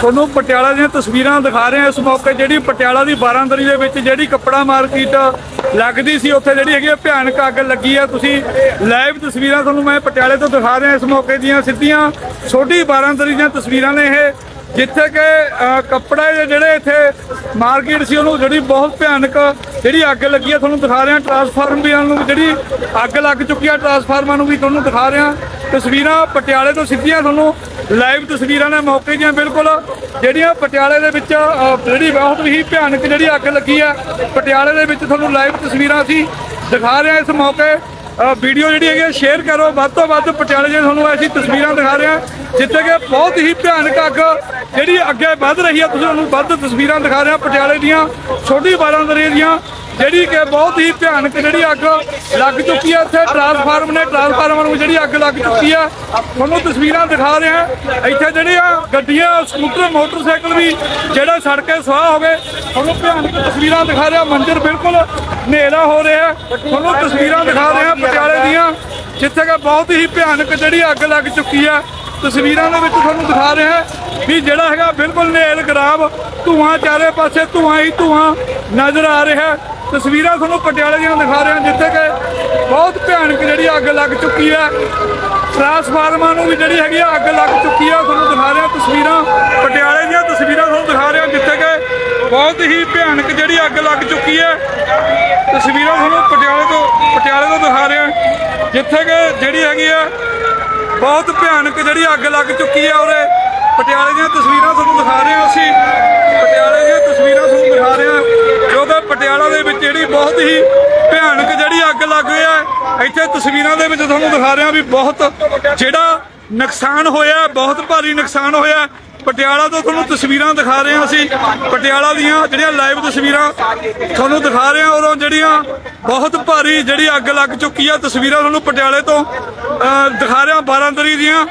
ਤੁਹਾਨੂੰ ਪਟਿਆਲਾ ਦੀਆਂ ਤਸਵੀਰਾਂ ਦਿਖਾ ਰਹੇ ਹਾਂ ਇਸ ਮੌਕੇ ਜਿਹੜੀ ਪਟਿਆਲਾ ਦੀ ਬਾਰਾਂਦਰੀ ਦੇ ਵਿੱਚ ਜਿਹੜੀ ਕੱਪੜਾ ਮਾਰਕੀਟ ਲੱਗਦੀ ਸੀ, ਉੱਥੇ ਜਿਹੜੀ ਹੈਗੀ ਆ ਭਿਆਨਕ ਅੱਗ ਲੱਗੀ ਆ। ਤੁਸੀਂ ਲਾਈਵ ਤਸਵੀਰਾਂ ਤੁਹਾਨੂੰ ਮੈਂ ਪਟਿਆਲੇ ਤੋਂ ਦਿਖਾ ਰਿਹਾ ਇਸ ਮੌਕੇ ਦੀਆਂ ਸਿੱਧੀਆਂ। ਛੋਟੀ ਬਾਰਾਂਦਰੀ ਦੀਆਂ ਤਸਵੀਰਾਂ ਨੇ ਇਹ, ਜਿੱਥੇ ਕਿ ਕੱਪੜੇ ਦੇ ਜਿਹੜੇ ਇੱਥੇ ਮਾਰਕੀਟ ਸੀ, ਉਹਨੂੰ ਜਿਹੜੀ ਬਹੁਤ ਭਿਆਨਕ ਜਿਹੜੀ ਅੱਗ ਲੱਗੀ ਆ, ਤੁਹਾਨੂੰ ਦਿਖਾ ਰਿਹਾ ਟਰਾਂਸਫਾਰਮ ਵੀ ਨੂੰ ਜਿਹੜੀ ਅੱਗ ਲੱਗ ਚੁੱਕੀ ਆ ਟਰਾਂਸਫਾਰਮਾਂ ਨੂੰ ਵੀ ਤੁਹਾਨੂੰ ਦਿਖਾ ਰਿਹਾ। ਤਸਵੀਰਾਂ ਪਟਿਆਲੇ ਤੋਂ ਸਿੱਧੀਆਂ ਤੁਹਾਨੂੰ ਲਾਈਵ ਤਸਵੀਰਾਂ ਨੇ ਮੌਕੇ ਦੀਆਂ, ਬਿਲਕੁਲ। ਜਿਹੜੀਆਂ ਪਟਿਆਲੇ ਦੇ ਵਿੱਚ ਜਿਹੜੀ ਬਹੁਤ ਹੀ ਭਿਆਨਕ ਜਿਹੜੀ ਅੱਗ ਲੱਗੀ ਆ, ਪਟਿਆਲੇ ਦੇ ਵਿੱਚ ਤੁਹਾਨੂੰ ਲਾਈਵ ਤਸਵੀਰਾਂ ਅਸੀਂ ਦਿਖਾ ਰਹੇ ਹਾਂ ਇਸ ਮੌਕੇ। ਵੀਡੀਓ ਜਿਹੜੀ ਹੈਗੀ ਸ਼ੇਅਰ ਕਰੋ। ਵੱਧ ਤੋਂ ਵੱਧ ਪਟਿਆਲੇ ਦੀਆਂ ਤੁਹਾਨੂੰ ਅਸੀਂ ਤਸਵੀਰਾਂ ਦਿਖਾ ਰਹੇ ਹਾਂ ਜਿੱਥੇ ਕਿ ਬਹੁਤ ਹੀ ਭਿਆਨਕ ਅੱਗ ਜਿਹੜੀ ਅੱਗੇ ਵੱਧ ਰਹੀ ਹੈ ਤੁਸੀਂ ਤੁਹਾਨੂੰ ਵੱਧ ਤਸਵੀਰਾਂ ਦਿਖਾ ਰਹੇ ਹਾਂ ਪਟਿਆਲੇ ਦੀਆਂ, ਛੋਟੀ ਬਾਰਾਂਦਰੀ ਦੀਆਂ। ਜਿਹੜੀ ਕਿ ਬਹੁਤ ਹੀ ਭਿਆਨਕ ਜਿਹੜੀ ਅੱਗ ਲੱਗ ਚੁੱਕੀ ਹੈ ਇੱਥੇ। ਟਰਾਂਸਫਾਰਮ ਨੇ ਟਰਾਂਸਫਾਰਮਰ ਨੂੰ ਜਿਹੜੀ ਅੱਗ ਲੱਗ ਚੁੱਕੀ ਹੈ। ਤੁਹਾਨੂੰ ਤਸਵੀਰਾਂ ਦਿਖਾ ਰਹੇ ਹਾਂ। ਇੱਥੇ ਜਿਹੜੀਆਂ ਗੱਡੀਆਂ, ਸਕੂਟਰ, ਮੋਟਰਸਾਈਕਲ ਵੀ ਜਿਹੜੇ ਸੜ ਕੇ ਸੁਆਹ ਹੋ ਗਏ ਤੁਹਾਨੂੰ ਭਿਆਨਕ ਤਸਵੀਰਾਂ ਦਿਖਾ ਰਿਹਾ। ਮੰਜ਼ਰ ਬਿਲਕੁਲ ਹਨੇਰਾ ਹੋ ਰਿਹਾ ਤੁਹਾਨੂੰ ਤਸਵੀਰਾਂ ਦਿਖਾ ਰਹੇ ਹਾਂ ਪਟਿਆਲੇ ਦੀਆਂ, ਜਿੱਥੇ ਕਿ ਬਹੁਤ ਹੀ ਭਿਆਨਕ ਜਿਹੜੀ ਅੱਗ ਲੱਗ ਚੁੱਕੀ ਹੈ। ਤਸਵੀਰਾਂ ਦੇ ਵਿੱਚ ਤੁਹਾਨੂੰ ਦਿਖਾ ਰਹੇ ਹਾਂ ਵੀ ਜਿਹੜਾ ਹੈਗਾ ਬਿਲਕੁਲ ਨੇਲ ਗਰਾਬ ਧੂਆਂ ਚਾਰੇ ਪਾਸੇ ਧੂਆਂ ਹੀ ਧੂਆਂ ਨਜ਼ਰ ਆ ਰਿਹਾ ਤਸਵੀਰਾਂ ਤੁਹਾਨੂੰ ਪਟਿਆਲੇ ਦੀਆਂ ਦਿਖਾ ਰਹੇ ਹਾਂ, ਜਿੱਥੇ ਕਿ ਬਹੁਤ ਭਿਆਨਕ ਜਿਹੜੀ ਅੱਗ ਲੱਗ ਚੁੱਕੀ ਹੈ। ਟਰਾਂਸਫਾਰਮਰਾਂ ਨੂੰ ਵੀ ਜਿਹੜੀ ਹੈਗੀ ਆ ਅੱਗ ਲੱਗ ਚੁੱਕੀ ਹੈ ਤੁਹਾਨੂੰ ਦਿਖਾ ਰਹੇ ਹਾਂ ਤਸਵੀਰਾਂ। ਪਟਿਆਲੇ ਦੀਆਂ ਤਸਵੀਰਾਂ ਤੁਹਾਨੂੰ ਦਿਖਾ ਰਹੇ ਹਾਂ, ਜਿੱਥੇ ਕਿ ਬਹੁਤ ਹੀ ਭਿਆਨਕ ਜਿਹੜੀ ਅੱਗ ਲੱਗ ਚੁੱਕੀ ਹੈ। ਤਸਵੀਰਾਂ ਤੁਹਾਨੂੰ ਪਟਿਆਲੇ ਤੋਂ ਪਟਿਆਲੇ ਤੋਂ ਦਿਖਾ ਰਹੇ ਹਾਂ, ਜਿੱਥੇ ਕਿ ਜਿਹੜੀ ਹੈਗੀ ਆ ਬਹੁਤ ਭਿਆਨਕ ਜਿਹੜੀ ਅੱਗ ਲੱਗ ਚੁੱਕੀ ਹੈ ਔਰ ਪਟਿਆਲੇ ਦੀਆਂ ਤਸਵੀਰਾਂ ਤੁਹਾਨੂੰ ਦਿਖਾ ਰਹੇ ਹਾਂ ਅਸੀਂ। ਪਟਿਆਲੇ ਦੀਆਂ ਤਸਵੀਰਾਂ ਤੁਹਾਨੂੰ ਦਿਖਾ ਰਹੇ ਹਾਂ ਜੋ ਕਿ ਪਟਿਆਲਾ ਦੇ ਬਹੁਤ ਹੀ ਭਿਆਨਕ ਜਿਹੜੀ ਅੱਗ ਲੱਗ ਗਈ ਹੈ। ਇੱਥੇ ਤਸਵੀਰਾਂ ਦੇ ਵਿੱਚ ਤੁਹਾਨੂੰ ਦਿਖਾ ਰਹੇ ਹਾਂ ਵੀ ਬਹੁਤ ਜਿਹੜਾ ਨੁਕਸਾਨ ਹੋਇਆ, ਬਹੁਤ ਭਾਰੀ ਨੁਕਸਾਨ ਹੋਇਆ। ਪਟਿਆਲਾ ਤੋਂ ਤੁਹਾਨੂੰ ਤਸਵੀਰਾਂ ਦਿਖਾ ਰਹੇ ਹਾਂ ਅਸੀਂ। ਪਟਿਆਲਾ ਦੀਆਂ ਜਿਹੜੀਆਂ ਲਾਈਵ ਤਸਵੀਰਾਂ ਤੁਹਾਨੂੰ ਦਿਖਾ ਰਹੇ ਹਾਂ ਔਰ ਜਿਹੜੀਆਂ ਬਹੁਤ ਭਾਰੀ ਜਿਹੜੀ ਅੱਗ ਲੱਗ ਚੁੱਕੀ ਆ। ਤਸਵੀਰਾਂ ਤੁਹਾਨੂੰ ਪਟਿਆਲੇ ਤੋਂ ਦਿਖਾ ਰਿਹਾ ਹਾਂ ਬਾਰਾਂਦਰੀ ਦੀਆਂ।